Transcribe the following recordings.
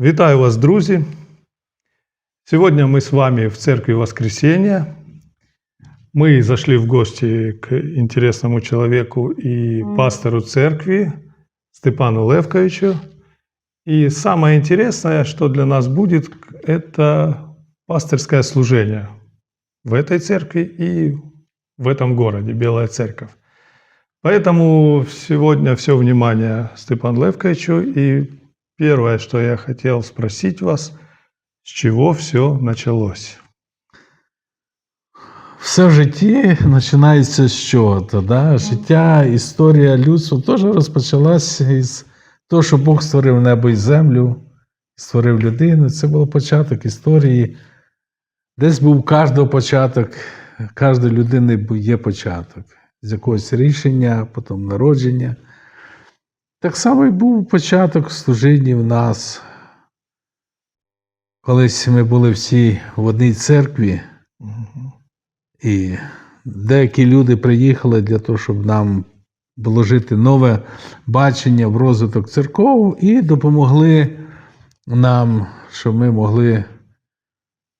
Вітаю вас, друзі! Сегодня мы с вами в Церкви Воскресения. Мы зашли в гости к интересному человеку и пастору церкви Степану Левковичу. И самое интересное, что для нас будет, это пасторское служение в этой церкви и в этом городе, Белая Церковь. Поэтому сегодня все внимание Степану Левковичу. И первое, что я хотел спросить вас, с чего все началось? Все в житті починається з чого-то. Да? Життя, історія людства теж розпочалася із того, що Бог створив небо і землю, створив людину. Це був початок історії. Десь був кожного початок, кожної людини є початок. З якогось рішення, потім народження. Так само і був початок служіння в нас. Колись ми були всі в одній церкві. І деякі люди приїхали для того, щоб нам вложити нове бачення в розвиток церков і допомогли нам, щоб ми могли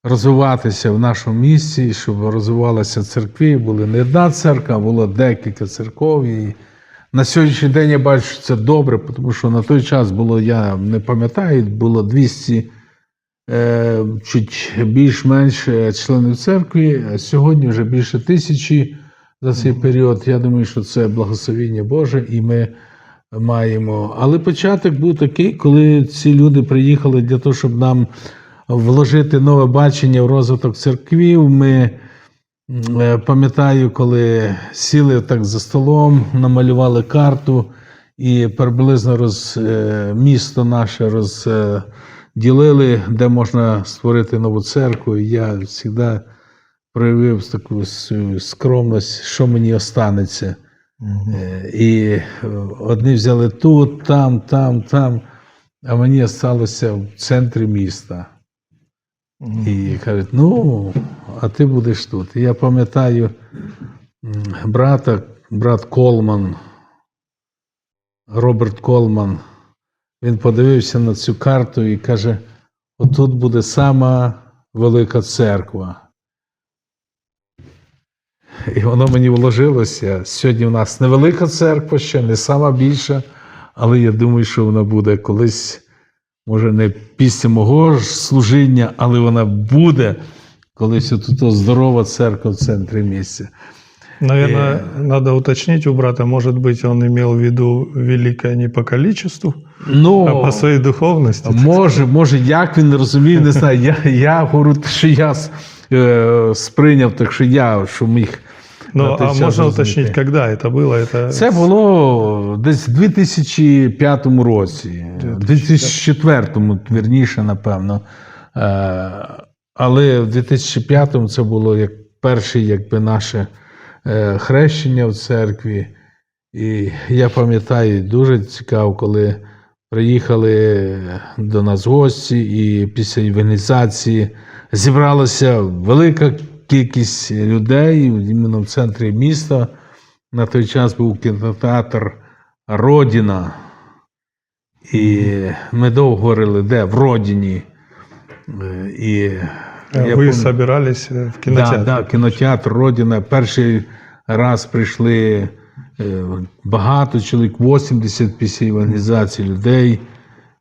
розвиватися в нашому місті, щоб розвивалися церкви. Була не одна церква, а було декілька церков. І на сьогоднішній день я бачу, що це добре, тому що на той час було, я не пам'ятаю, було 200 е, чуть більш-менш е, членів церкви, а сьогодні вже більше тисячі за цей період. Я думаю, що це благословіння Боже, і ми маємо. Але початок був такий, коли ці люди приїхали для того, щоб нам вложити нове бачення в розвиток церквів. Ми пам'ятаю, коли сіли так за столом, намалювали карту і приблизно роз, е, місто наше розділили, де можна створити нову церкву. І я завжди проявив таку скромність, що мені останеться. Е, І е, одні взяли тут, там, там, там, а мені залишилося в центрі міста. І кажуть, ну, а ти будеш тут. І я пам'ятаю брата, брат Колман, Роберт Колман, він подивився на цю карту і каже: отут буде сама велика церква. І воно мені вложилося. Сьогодні у нас невелика церква ще, не сама більша, але я думаю, що вона буде колись, може, не після мого ж служіння, але вона буде колись тут здорова церква в центрі місця. Наверное, надо уточнить у брата, может быть, он имел в виду великое не по количеству, Ну, а по своей духовности. Може, може, як він розумів, не знаю. Я, я говорю, що я е, сприйняв, так що я що міг. Ну, на той а час можно розуміти. уточнить, когда это было? Это Це було десь в 2005 році, в 2004, вірніше, напевно. Е, Але в 2005 це було як перше, якби наше е, хрещення в церкві. І я пам'ятаю, дуже цікаво, коли приїхали до нас гості, і після евангелізації зібралася велика кількість людей іменно в центрі міста. На той час був кінотеатр Родіна. І ми довго говорили, де? В Родіні. Е, І э, я вы пам'ятаю- собирались э, в Да, кинотеатре. да, кінотеатр Родина. Перший раз прийшли е, багато чоловік, 80 після евангелізації людей.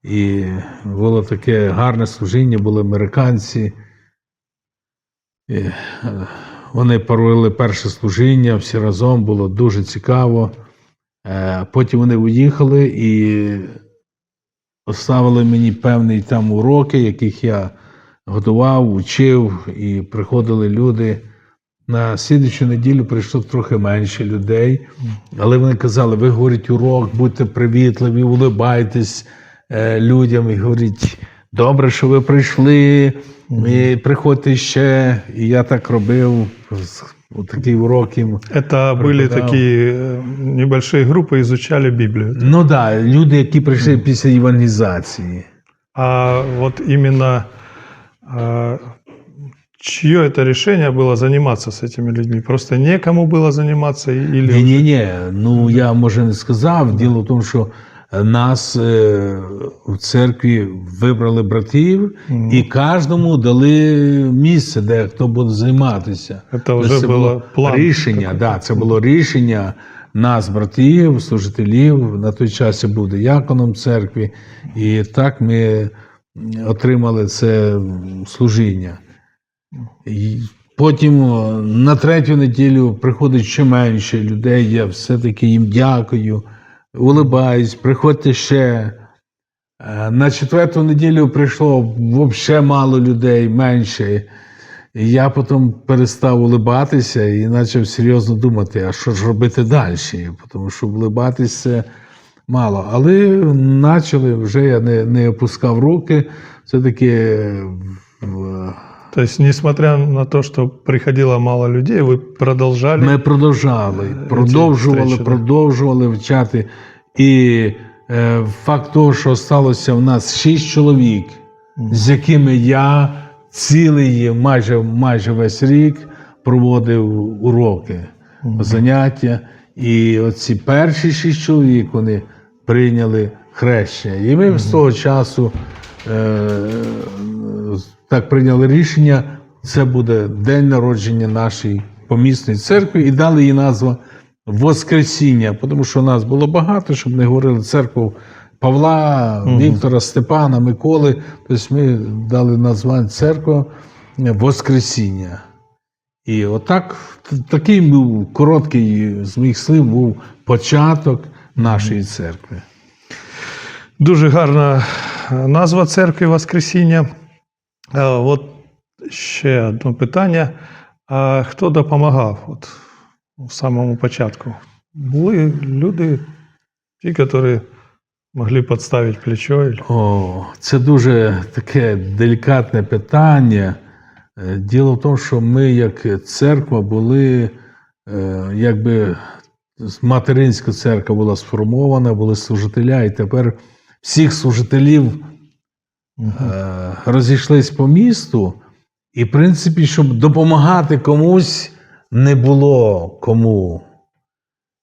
І було таке гарне служіння, були американці. Е, вони провели перше служіння, всі разом було дуже цікаво. Е, Потім вони уїхали і поставили мені певні там уроки, яких я готував, учив, і приходили люди. На слідчу неділю прийшло трохи менше людей, але вони казали: ви говорите урок, будьте привітливі, улибайтесь е, людям і говоріть, добре, що ви прийшли, і приходьте ще. І я так робив. з- Такий урок їм. Это были Преподавал. такие э, небольшие группы, изучали Библию. Ну так, да, люди, які прийшли після евангелізації. А вот именно а, чье это решение было заниматься с этими людьми? Просто некому было заниматься или Ні, ні, ні. Ну я може не сказав. Діло в тому, що нас е, в церкві вибрали братів Мгм. і кожному дали місце, де хто буде займатися. Тобто уже це було план. рішення. Да, це було рішення нас, братів, служителів. На той час я був дияконом церкви, і так ми отримали це служіння. І Потім на третю неділю приходить ще менше людей. Я все-таки їм дякую, улибаюсь, приходьте ще. Е, На четверту неділю прийшло взагалі мало людей, менше. І я потім перестав улибатися і почав серйозно думати, а що ж робити далі? Тому що улибатися мало. Але почали, вже я не, не опускав руки. Все-таки в- То есть, несмотря на то, что приходило мало людей, вы продолжали. Ми продовжали, Е, продовжували, да. продовжували вчати. І е, факт того, що сталося в нас шість чоловік, з якими я цілий майже, майже весь рік проводив уроки, заняття. І оці перші шість чоловік вони прийняли хрещення. І ми з того часу так прийняли рішення. Це буде день народження нашої помісної церкви, і дали їй назву Воскресіння, тому що нас було багато, щоб не говорили церкву Павла, Віктора, Степана, Миколи. Тобто ми дали названня церква Воскресіння. І отак, такий був короткий з моїх слів був початок нашої церкви. Дуже гарна е, назва церкви Воскресіння. Е, От ще одне питання. А хто допомагав от, в самому початку? Були люди, ті, які могли підставити плечо. О, це дуже таке делікатне питання. Е, Діло в тому, що ми, як церква, були, якби материнська церква була сформована, були служителя, і тепер всіх служителів е, розійшлись по місту, і, в принципі, щоб допомагати комусь, не було кому.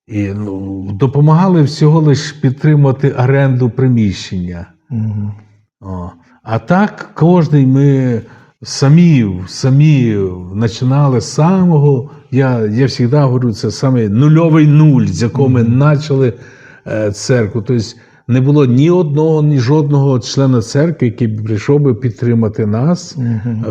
І ну, допомагали всього лише підтримувати оренду приміщення. Мгм. О. А так кожен ми самі, самі починали з самого. Я, я завжди говорю, це саме нульовий нуль, з якого ми почали е, церкву. Тобто не було ні одного, ні жодного члена церкви, який прийшов би підтримати нас.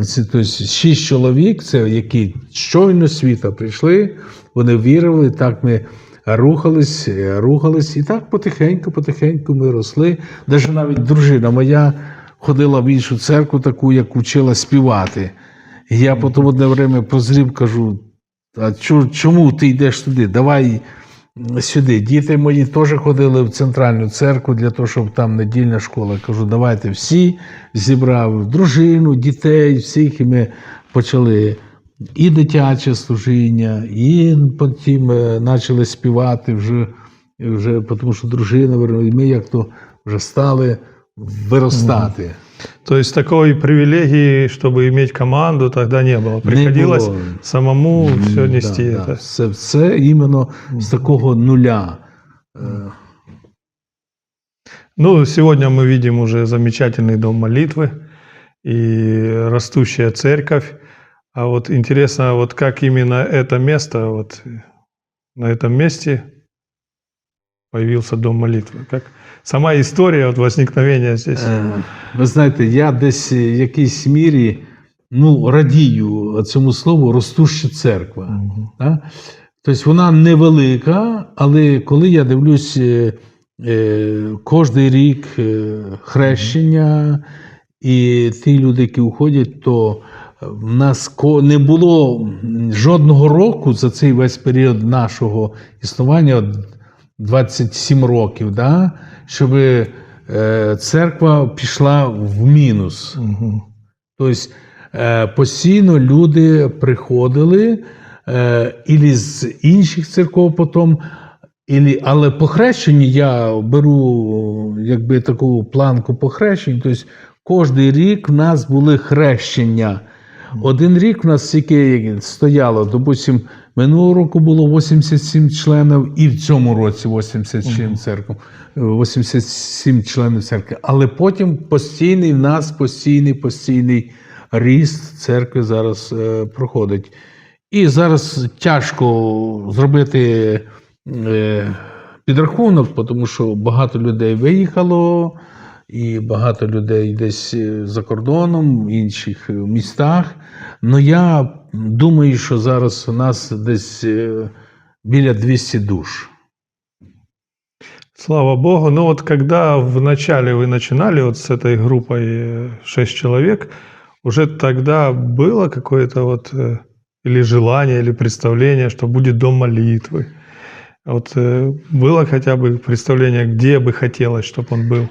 Це, тобто, шість чоловік, це які щойно світа прийшли, вони вірили, так ми рухались, е, рухались, і так потихеньку, потихеньку ми росли. Навіть навіть дружина моя ходила в іншу церкву, таку, як вчила співати. І я потім одне время прозрів, кажу: а чому ти йдеш туди? Давай сюди. Діти мої теж ходили в центральну церкву для того, щоб там недільна школа. Кажу, давайте всі зібрав дружину, дітей, всіх, і ми почали і дитяче служіння, і потім е, почали співати вже, вже тому що дружина, і ми як то вже стали виростати. То есть такой привилегии, чтобы иметь команду, тогда не было. Приходилось було. самому все нести. Да, да. это. Все, все іменно з такого нуля. Е, Ну, сегодня мы видим уже замечательный дом молитвы и растущая церковь. А вот интересно, вот как именно это место, вот на этом месте появился дом молитвы? Как сама история вот возникновения здесь? Е, Ви знаєте, я десь в якійсь мірі ну, радію цьому слову ростуща церква. Мгм. Да? Тобто вона невелика, але коли я дивлюсь е, е, кожний рік е, хрещення і ті люди, які уходять, то в нас не було жодного року за цей весь період нашого існування, от 27 років, да, щоб е, церква пішла в мінус. Мгм. Тобто е, постійно люди приходили е, ілі з інших церков потім, ілі, але по хрещенні я беру якби таку планку по хрещенню. Тобто кожен рік в нас були хрещення. Один рік в нас тільки стояло, допустим, минулого року було 87 членів, і в цьому році 87 церков, 87 членів церкви. Але потім постійний в нас постійний, постійний ріст церкви зараз е, проходить. І зараз тяжко зробити е, підрахунок, тому що багато людей виїхало, і багато людей десь е, за кордоном, в інших е, містах. Ну я думаю, що зараз у нас десь е, біля 200 душ. Слава Богу. Ну вот когда в начале вы начинали вот с этой группой э, 6 человек, уже тогда было какое-то вот э, или желание, или представление, что будет дом молитвы? Вот э, было хотя бы представление, где бы хотелось, чтобы он был?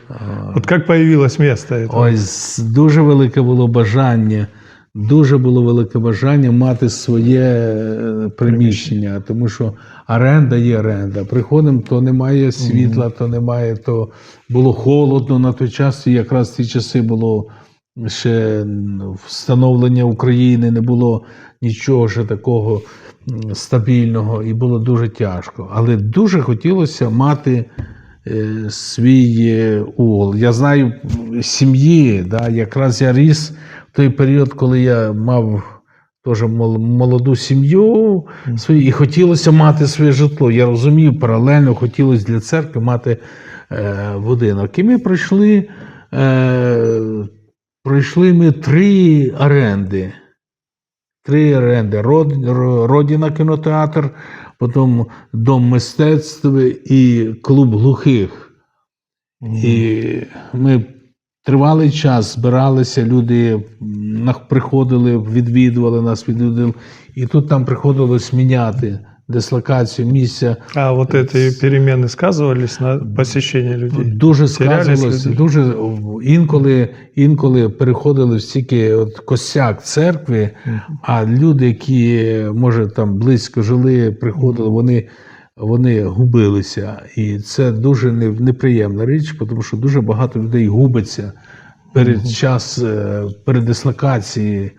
Вот как появилось место это? Ой, з- дуже велике було бажання. Дуже було велике бажання мати своє е, приміщення, тому що оренда є оренда. Приходимо, то немає світла, то немає, то було холодно на той час. І якраз ті часи було ще м, встановлення України, не було нічого ще такого м, стабільного, і було дуже тяжко. Але дуже хотілося мати е, свій е, угол. Я знаю сім'ї, да, якраз я ріс в той період, коли я мав теж молоду сім'ю свою, і хотілося мати своє житло. Я розумів, паралельно хотілося для церкви мати е, будинок. І ми пройшли, пройшли ми три оренди. Три оренди. Род, Родіна кінотеатр, потім Дом мистецтва і клуб глухих. І ми тривалий час збиралися, люди приходили, відвідували нас, відвідували. І тут там приходилось міняти дислокацію місця. А вот эти перемены сказывались на посещение людей? Дуже Терялись сказувалося, люди? дуже о, інколи, інколи переходили стільки от косяк церкви, а люди, які може там близько жили, приходили, вони, вони губилися. І це дуже не- неприємна річ, тому що дуже багато людей губиться перед час е, передислокації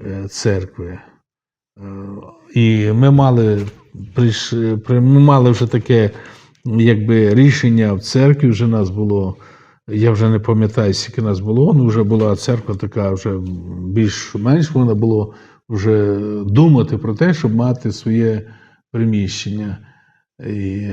е, церкви. І ми мали, ми мали вже таке якби, рішення в церкві, вже нас було. Я вже не пам'ятаю, скільки нас було, ну вже була церква така, вже більш-менш вона було вже думати про те, щоб мати своє приміщення. І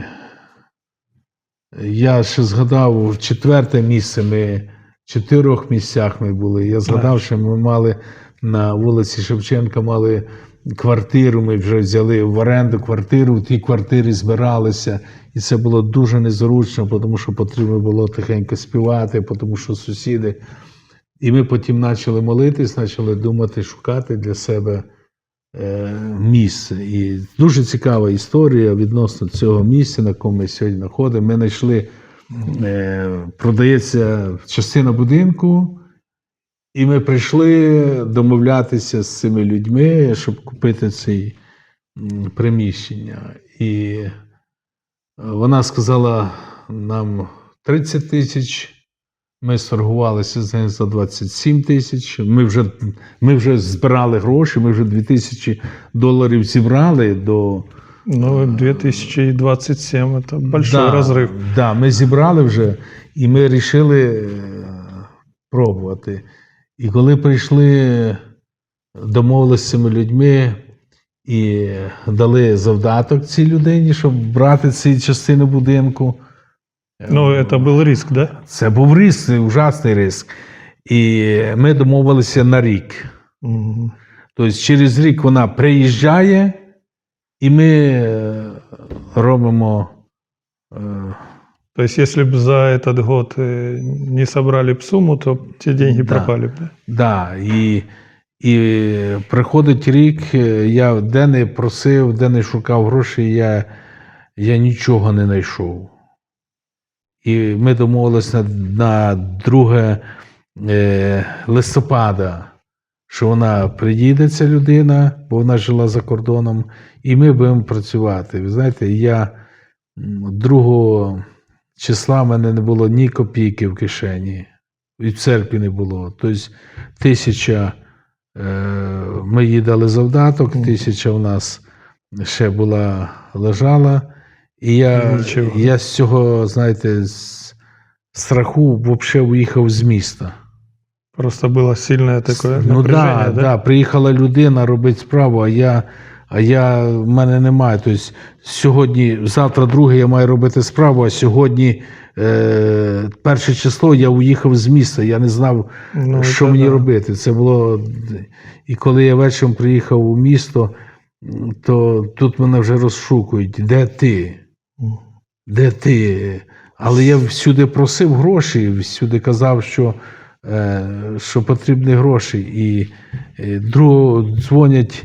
я ще згадав четверте місце. Ми в чотирьох місцях ми були. Я згадав, що ми мали на вулиці Шевченка мали квартиру. Ми вже взяли в оренду квартиру. В тій квартирі збиралися, і це було дуже незручно, тому що потрібно було тихенько співати, тому що сусіди. І ми потім почали молитись, почали думати, шукати для себе е, місце. І дуже цікава історія відносно цього місця, на якому ми сьогодні знаходимо. Ми знайшли, е, продається частина будинку, і ми прийшли домовлятися з цими людьми, щоб купити це приміщення. І е, вона сказала нам 30 тисяч. Ми сторгувалися з нею за 27 тисяч. Ми вже, ми вже збирали гроші, ми вже 2 тисячі доларів зібрали до. Ну, 2027 это большой да, разрыв. Да, ми зібрали вже, і ми вирішили пробувати. І коли прийшли, домовилися з цими людьми і дали завдаток цій людині, щоб брати ці частини будинку. Ну, это был риск, да? Це був риск, ужасний риск. І ми домовилися на рік. Тобто через рік вона приїжджає, і ми е, робимо. е, То есть, если бы за этот год э, не собрали б сумму, то те деньги Да. пропали бы. да? Да, і, і приходить рік, е, я де не просив, де не шукав грошей, я, я нічого не знайшов. І ми домовилися на, на 2 е, листопада, що вона приїде, ця людина, бо вона жила за кордоном, і ми будемо працювати. Ви знаєте, я м, 2 числа в мене не було ні копійки в кишені, і в церкві не було. Тобто тисяча ми їй дали завдаток, тисяча у нас ще була лежала. І я, Нічого. я з цього, знаєте, з страху взагалі уїхав з міста. Просто было сильное такое Ну напряжение, да, да? да, приїхала людина робити справу, а я, а я в мене немає. Тобто сьогодні, завтра друге я маю робити справу, а сьогодні е, перше число я уїхав з міста. Я не знав, Ну, що це мені да. робити. Це було. І коли я вечором приїхав у місто, то тут мене вже розшукують. Де ти? Де ти? Але я всюди просив гроші, всюди казав, що, е, що потрібні гроші. І е, другого дзвонять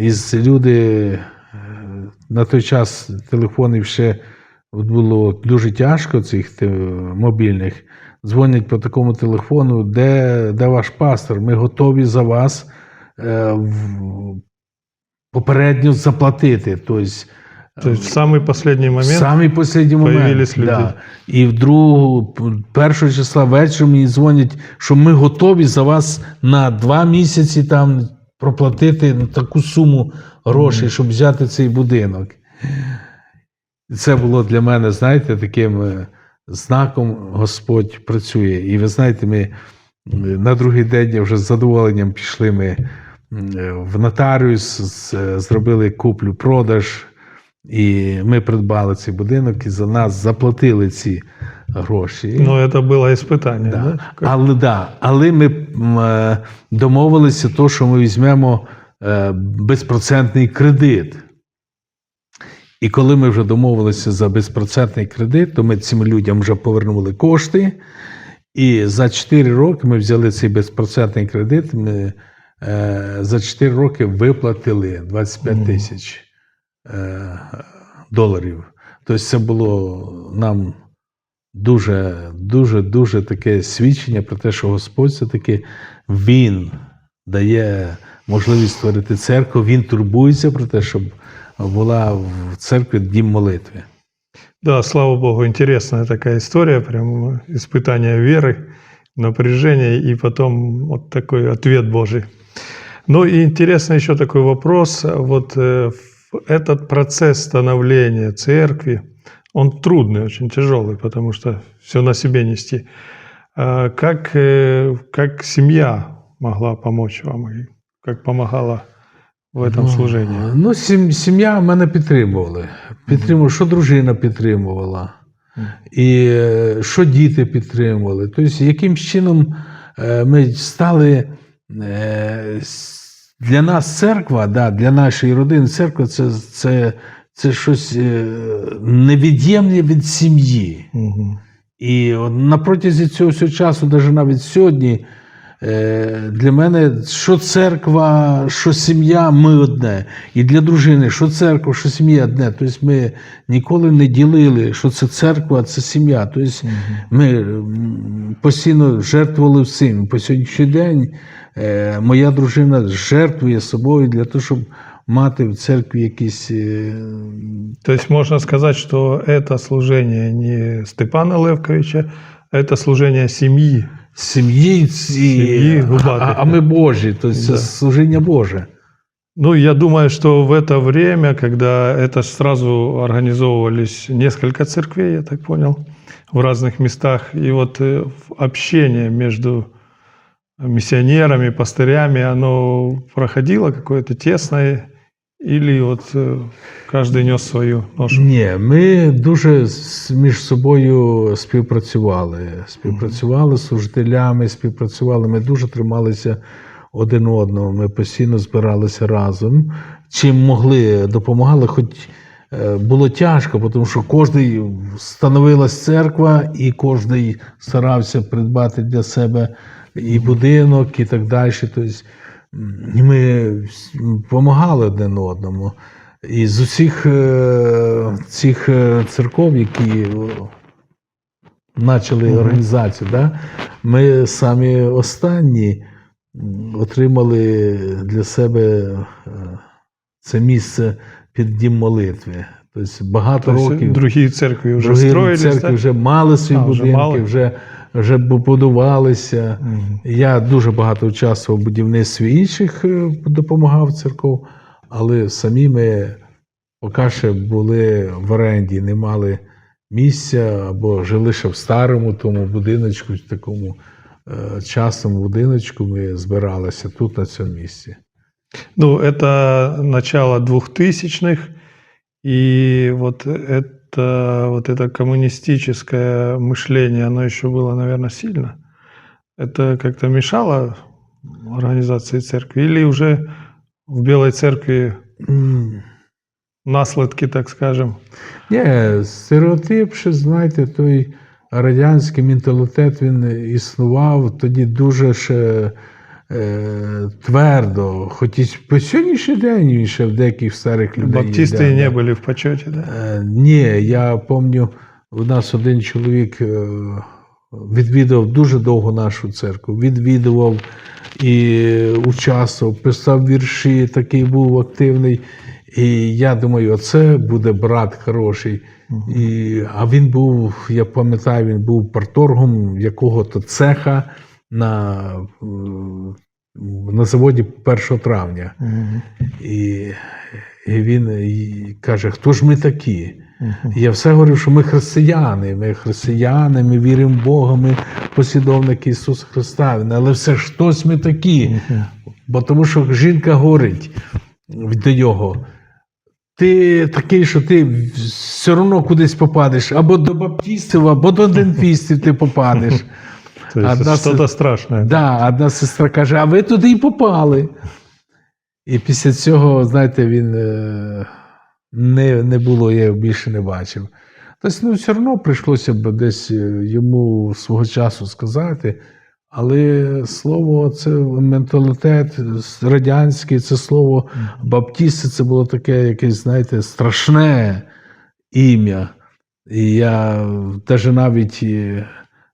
із люди е, на той час телефонів ще було дуже тяжко, цих мобільних. Дзвонять по такому телефону, де, де ваш пастор? Ми готові за вас е, попередньо заплатити. Тобто, в самый последний в самий останній момент. люди. Да. І в другу, першого числа вечором мені дзвонять, що ми готові за вас на два місяці там проплатити таку суму грошей, щоб взяти цей будинок. Це було для мене, знаєте, таким е, знаком Господь працює. І ви знаєте, ми е, на другий день вже з задоволенням пішли ми е, в нотаріус, зробили куплю-продаж. І ми придбали цей будинок і за нас заплатили ці гроші. ну, это было испытание, да? да. Але, да, але ми м, е, домовилися, то, що ми візьмемо е, безпроцентний кредит. І коли ми вже домовилися за безпроцентний кредит, то ми цим людям вже повернули кошти. І за 4 роки ми взяли цей безпроцентний кредит. Ми е, за 4 роки виплатили 25 Мгм. тисяч е, доларів. Тобто це було нам дуже, дуже, дуже таке свідчення про те, що Господь все-таки Він дає можливість створити церкву, Він турбується про те, щоб була в церкві дім молитви. Да, слава Богу, интересная такая история, прям испытание веры, напряжение и потом вот такой ответ Божий. Ну и интересно еще такой вопрос. Вот э, в- этот процесс становления церкви, он трудный, очень тяжелый, потому что все на себе нести. А Как, э, как семья могла помочь вам и как помогала в этом Ну, служении? Ну, сім- сім'я мене підтримували. Підтримували, що дружина підтримувала, і е, що діти підтримували. Тобто, яким чином е, ми стали е, с- Для нас церква, да, для нашої родини, церква це, це, це щось е, невід'ємне від сім'ї. І на протязі цього всього часу, навіть навіть сьогодні, е, для мене що церква, що сім'я, ми одне. І для дружини, що церква, що сім'я одне. Тобто ми ніколи не ділили, що це церква, це сім'я. Тобто ми постійно жертвували всім. По сьогоднішній день моя дружина жертвує собою для того, щоб мати в церкві якісь. е, То есть можно сказать, что это служение не Степана Левковича, а это служение семьи. Сім'ї, і- Сім'ї а, губати. а, а ми Божі, тобто це Да. служіння Боже. Ну, я думаю, что в это время, когда это ж сразу организовывались несколько церквей, я так понял, в разных местах, и вот э, в- общение между миссионерами, пастырями, оно проходило какое-то тесное, или вот э, каждый нес свою ношу? Ні, ми дуже с- між собою співпрацювали. Співпрацювали з служителями, співпрацювали. Ми дуже трималися один одного. Ми постійно збиралися разом. Чим могли, допомагали, хоч е, було тяжко, тому що кожен становилась церква, і кожен старався придбати для себе і будинок, і так далі. Тобто, ми допомагали один одному. І з усіх е, цих е, церков, які почали Мгм. організацію, да, ми самі останні отримали для себе е, це місце під дім молитви. Тобто багато То есть років другие церкви уже другі строились, церкви так? вже мали свої А, вже будинки, мали. вже вже побудувалися. Я дуже багато участвував в будівництві інших е, допомагав церков, але самі ми поки ще були в оренді, не мали місця або жили ще в старому тому будиночку, в такому е, частному будиночку. Ми збиралися тут, на цьому місці. Ну, это начало 2000-х, и вот это, вот это коммунистическое мышление, оно еще было, наверное, сильно. Это как-то мешало организации церкви? Или уже в Белой церкви М, наслідки, так скажем? Ні, стереотип, що знаєте, той радянський менталітет він існував тоді дуже ще е, твердо. Хоч по сьогоднішній день він ще в деяких старих людей. Баптисты є, не да. были в почете, да? Е, Ні, я пам'ятаю, у нас один чоловік е, відвідував дуже довго нашу церкву, відвідував і участвував, писав вірші, такий був активний. І я думаю, оце буде брат хороший. І, а він був, я пам'ятаю, він був парторгом якого-то цеха на, е, на заводі 1 травня. Мгм. І, і він і каже: хто ж ми такі? І я все говорив, що ми християни, ми християни, ми віримо в Бога, ми послідовники Ісуса Христа. Але все ж хтось ми такі. Мгм. Бо тому що жінка говорить до нього. Ти такий, що ти все одно кудись попадеш, або до баптистів, або до адвентистів ти попадеш. То есть Одна что-то с- страшное. Да, одна сестра каже, а ви туди й попали. І після цього, знаєте, він е, не, не було, я його більше не бачив. Тобто, ну, все одно прийшлося б десь е, йому свого часу сказати. Але слово, це менталітет радянський, це слово баптісти, це було таке якесь, знаєте, страшне ім'я. І я навіть навіть, е,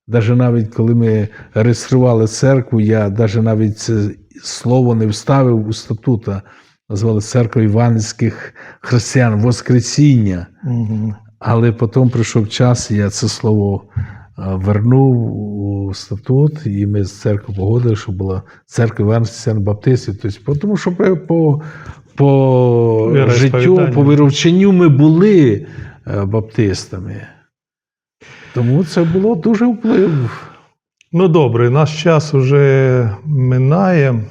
даже навіть коли ми реєстрували церкву, я навіть навіть це слово не вставив у статута. Назвали церква Іванських християн Воскресіння. Мгм. Але потім прийшов час, і я це слово вернув у статут, і ми з церкви погодили, що була церква Іванських християн Баптистів. Тобто, тому що по, по, по життю, по вировченню ми були е, баптистами. Тому це було дуже вплив. Ну, добре, наш час уже минає.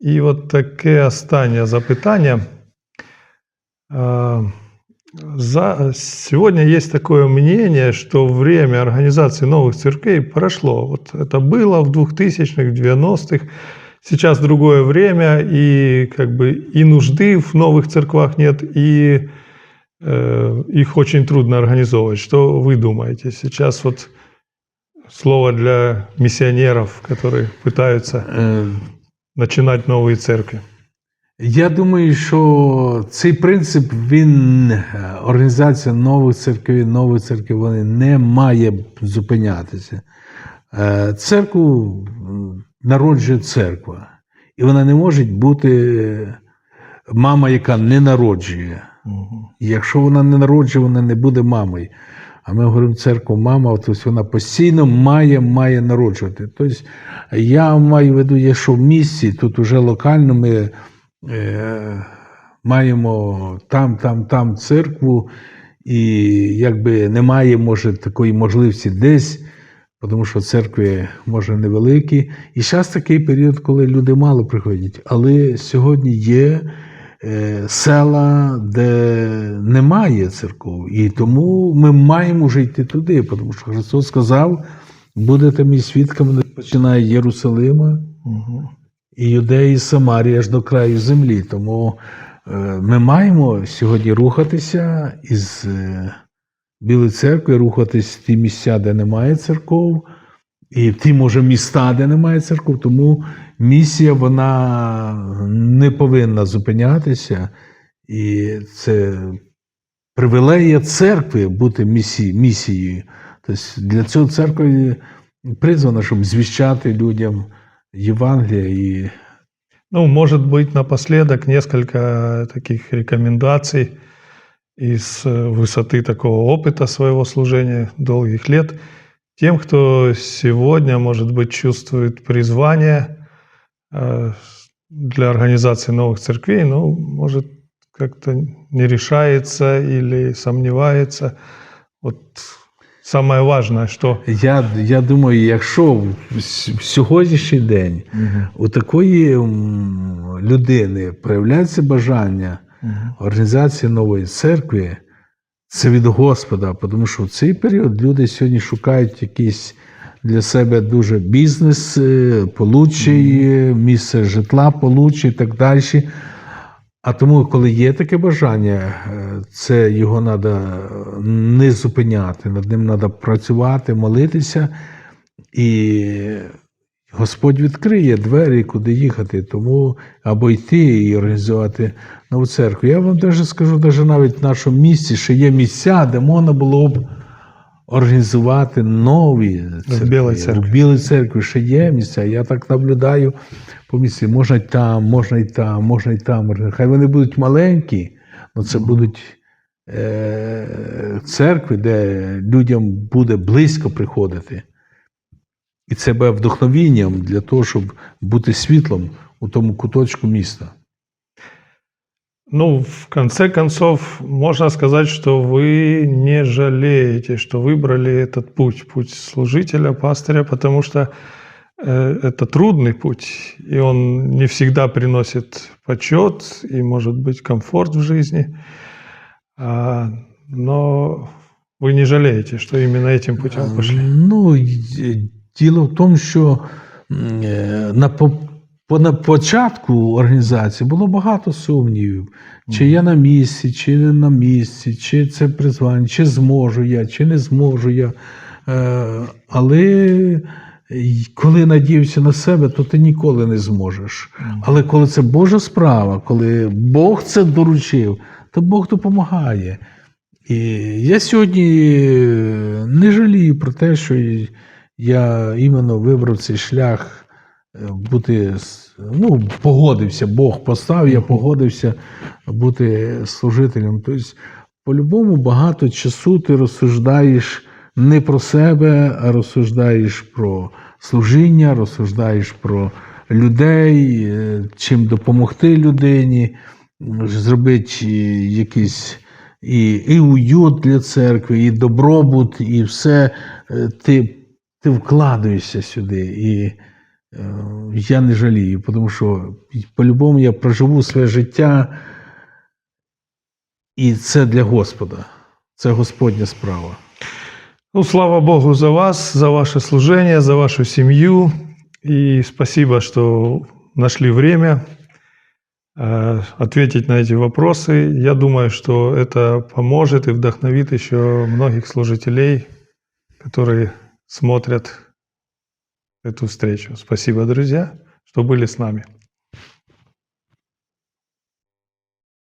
І от таке останнє запитання. А, За... Сегодня есть такое мнение, что время организации новых церквей прошло. Вот это было в 2000-х, 90-х. Сейчас другое время, и как бы и нужды в новых церквах нет, и э, их очень трудно организовывать. Что вы думаете? Сейчас вот слово для миссионеров, которые пытаются Е, начинать новые церкви. Я думаю, що цей принцип він е, організація нових церквей, нових церкви, вони не має зупинятися. Е, Церкву м, народжує церква, і вона не може бути мама, яка не народжує. І Якщо вона не народжує, вона не буде мамою. А ми говоримо церква, мама, тобто вона постійно має, має народжувати. Тобто я маю в виду, є, що в місті, тут уже локально ми е, маємо там, там, там церкву, і якби немає, може, такої можливості десь, тому що церкви може невеликі. І зараз такий період, коли люди мало приходять. Але сьогодні є села, де немає церков. І тому ми маємо вже йти туди, тому що Христос сказав, будете мій свідками, починає Єрусалима і Юдеї, і Самарія аж до краю землі. Тому е, ми маємо сьогодні рухатися із е, Білої церкви, рухатись в ті місця, де немає церков, і в ті, може, міста, де немає церков. Тому місія вона не повинна зупинятися. І це привілея церкви бути місі, місією. Тобто для цього церква і призвана, щоб звіщати людям Євангелія і Ну, может быть, напоследок несколько таких рекомендаций из э, высоты такого опыта своего служения долгих лет. тем, кто сегодня, может быть, чувствует призвание э, для организации новых церквей, ну, может, как-то не решается или сомневается. Вот самое важное, что Я, я думаю, якщо в с- в сьогоднішній день у такої м, людини проявляється бажання організації нової церкви, це від Господа, тому що в цей період люди сьогодні шукають якийсь для себе дуже бізнес, е, получий, місце житла, получий і так далі. А тому, коли є таке бажання, е, це його треба не зупиняти, над ним треба працювати, молитися, і Господь відкриє двері, куди їхати, тому або йти і організувати нову церкву. Я вам даже скажу, навіть навіть в нашому місті, що є місця, де можна було б організувати нові церкви. Білій церкві. В Білій церкві ще є місця. Я так наблюдаю по місці. Можна й там, можна й там, можна й там. Хай вони будуть маленькі, але це будуть е- церкви, де людям буде близько приходити. І це буде вдохновінням для того, щоб бути світлом у тому куточку міста. Ну, в конце концов, можно сказать, что вы не жалеете, что выбрали этот путь, путь служителя, пастыря, потому что э, это трудный путь, и он не всегда приносит почет и, может быть, комфорт в жизни. А, но вы не жалеете, что именно этим путем пошли. Ну, й- діло в тому, що е, на, на початку організації було багато сумнівів, чи я на місці, чи не на місці, чи це призвання, чи зможу я, чи не зможу я. Е, але коли надіявся на себе, то ти ніколи не зможеш. Але коли це Божа справа, коли Бог це доручив, то Бог допомагає. І я сьогодні не жалію про те, що я іменно вибрав цей шлях е, бути, ну, погодився, Бог постав, я погодився бути служителем. Тобто, по-любому багато часу ти розсуждаєш не про себе, а розсуждаєш про служіння, розсуждаєш про людей, е, чим допомогти людині, зробити якийсь і, і уют для церкви, і добробут, і все. Е, Ти, ти вкладаєшся сюди. І е, я не жалію, тому що по-любому я проживу своє життя, і це для Господа. Це Господня справа. Ну, слава Богу за вас, за ваше служение, за вашу семью. И спасибо, что нашли время э, ответить на эти вопросы. Я думаю, что это поможет и вдохновит еще многих служителей, которые смотрят эту встречу. Спасибо, друзья, что были с нами.